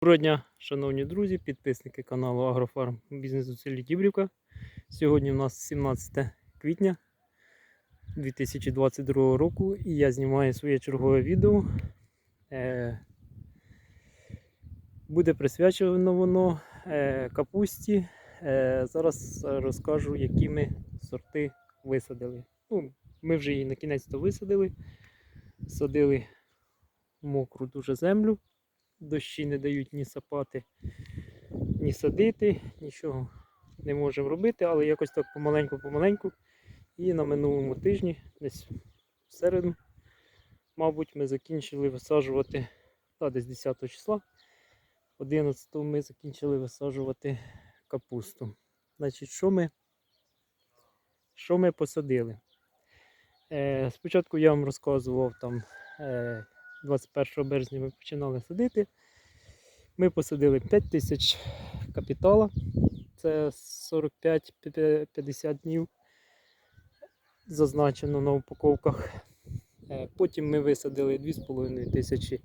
Доброго дня, шановні друзі, підписники каналу Агрофарм Бізнес у селі Дібрівка. Сьогодні у нас 17 квітня 2022 року і я знімаю своє чергове відео. Е, Буде присвячено воно е, капусті. Е, Зараз розкажу, які ми сорти висадили. Ну, ми вже її на кінець то висадили. Садили мокру дуже землю дощі не дають ні сапати, ні садити, нічого не можемо робити, але якось так помаленьку-помаленьку. І на минулому тижні, десь в середу, мабуть, ми закінчили висаджувати, та десь 10 числа, 11 ми закінчили висаджувати капусту. Значить, що ми, що ми посадили? Е, спочатку я вам розказував там. Е, 21 березня ми починали садити. Ми посадили 5 тисяч капітала, це 45-50 днів зазначено на упаковках. Е, Потім ми висадили 2,5 тисячі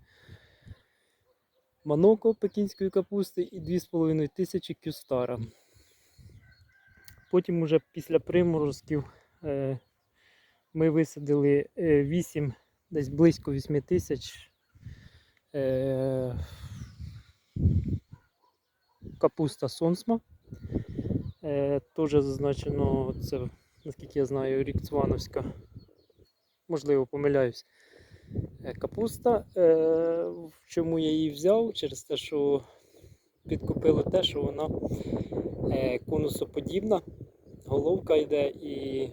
маноко пекінської капусти і 2,5 тисячі кюстара. Потім уже після приморозків е, ми висадили 8 десь близько 8 тисяч е, капуста сонсма. Е, Теж зазначено, це, наскільки я знаю, рік Цвановська. Можливо, помиляюсь. Е, Капуста. Е, чому я її взяв? Через те, що підкупило те, що вона е, конусоподібна, головка йде і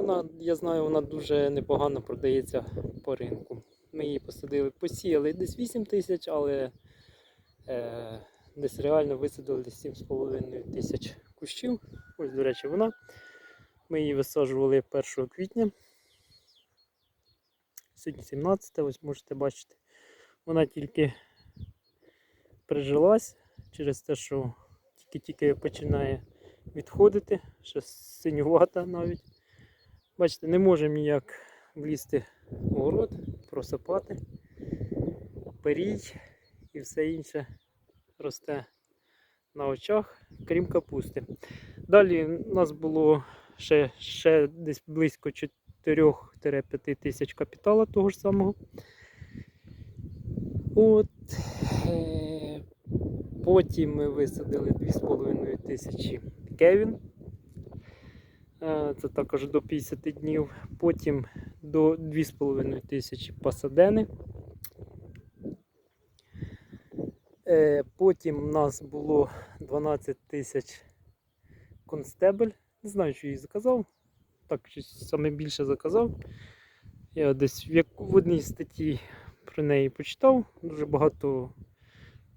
вона, я знаю, вона дуже непогано продається по ринку. Ми її посадили, посіяли десь 8 тисяч, але е, десь реально висадили 7,5 тисяч кущів. Ось, до речі, вона. Ми її висаджували 1 квітня. Сьогодні 17, ось можете бачити. Вона тільки прижилась через те, що тільки-тільки починає відходити, ще синювата навіть. Бачите, не можемо ніяк влізти в город, просипати, перій і все інше росте на очах, крім капусти. Далі у нас було ще, ще десь близько 4-5 тисяч капітала того ж самого. От, е, потім ми висадили 2,5 тисячі кевін. Е, Це також до 50 днів. Потім до 2,5 тисячі пасадени. Е, Потім у нас було 12 тисяч констебель. Не знаю, що її заказав. Так, щось саме більше заказав. Я десь в, одній статті про неї почитав. Дуже багато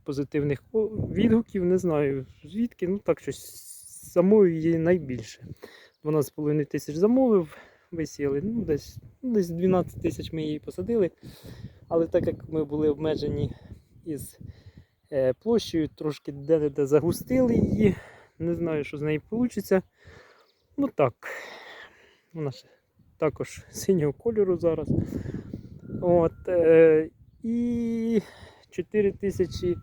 позитивних відгуків. Не знаю звідки. Ну так щось самою її найбільше. 12,5 тисяч замовив, висіяли. Ну, десь, десь 12 тисяч ми її посадили. Але так як ми були обмежені із е, площею, трошки де-де загустили її. Не знаю, що з неї вийде. Ну так. Вона ще також синього кольору зараз. От, е, і 4 тисячі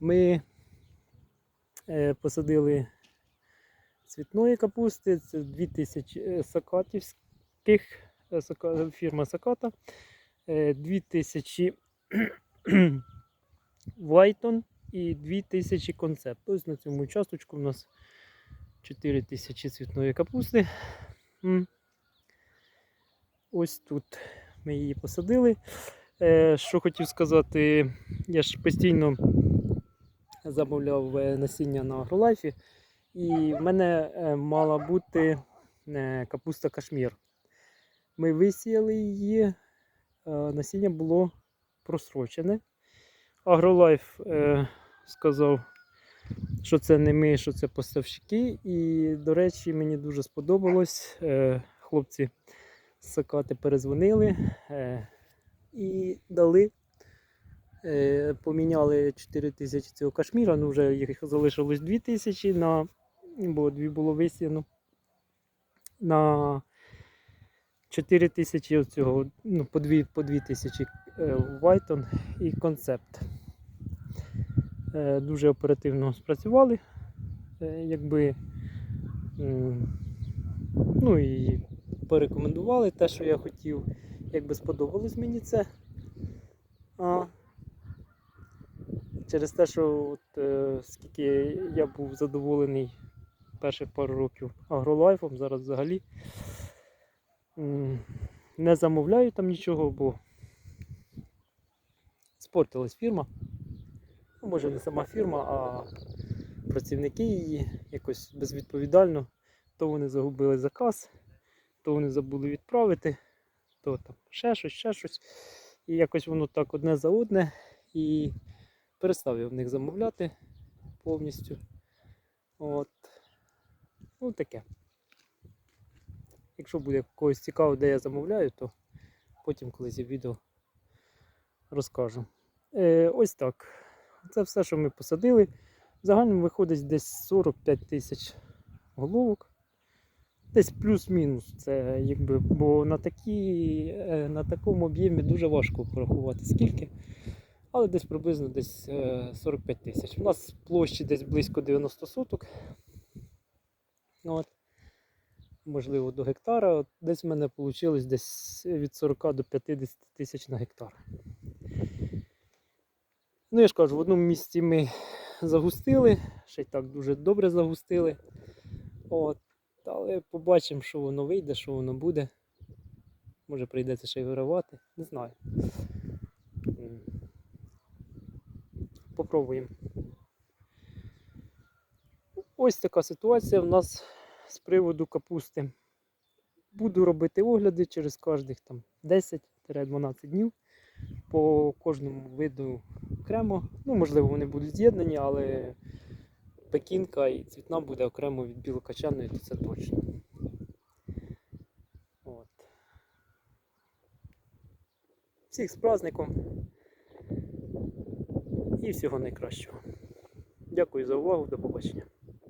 ми е, посадили цвітної капусти, це 2000 е, сакатівських, е, фірма Саката, е, 2000 Вайтон і 2000 концепт. Тобто на цьому участочку у нас 4000 цвітної капусти. Ось тут ми її посадили. Е, Що хотів сказати, я ж постійно замовляв е, насіння на агролайфі. І в мене е, мала бути е, капуста кашмір. Ми висіяли її, е, насіння було просрочене. Агролайф сказав, що це не ми, що це поставщики. І, до речі, мені дуже сподобалось. Хлопці з Сакати перезвонили і дали. Поміняли 4 тисячі цього кашміра, ну вже їх залишилось 2 тисячі, на, бо дві було висіяно. На 4 тисячі оцього, ну, по 2, по 2 тисячі е, Вайтон і концепт. Е, Дуже оперативно спрацювали. Е, Якби, ну і порекомендували те, що я хотів. Якби сподобалось мені це. А, через те, що от, е, скільки я був задоволений перших пару років агролайфом, зараз взагалі не замовляю там нічого, бо спортилась фірма. Ну, може не сама фірма, а працівники її якось безвідповідально. То вони загубили заказ, то вони забули відправити, то там ще щось, ще щось. І якось воно так одне за одне. І перестав я в них замовляти повністю. От. Ну таке. Якщо буде когось цікаво, де я замовляю, то потім колись відео розкажу. Е, ось так. Це все, що ми посадили. В виходить десь 45 тисяч головок. Десь плюс-мінус. Це якби, бо на, такі, е, на такому об'ємі дуже важко порахувати скільки. Але десь приблизно десь е, 45 тисяч. У нас площі десь близько 90 соток. От. Можливо, до гектара. От Десь в мене вийшло десь від 40 до 50 тисяч на гектар. Ну, я ж кажу, в одному місці ми загустили, ще й так дуже добре загустили. От. Але побачимо, що воно вийде, що воно буде. Може прийдеться ще й виривати, не знаю. Попробуємо. Ось така ситуація в нас з приводу капусти. Буду робити огляди через кожних там 10-12 днів по кожному виду окремо. Ну, можливо, вони будуть з'єднані, але пекінка і цвітна буде окремо від білокачаної, то це точно. От. Всіх з праздником і всього найкращого. Дякую за увагу, до побачення.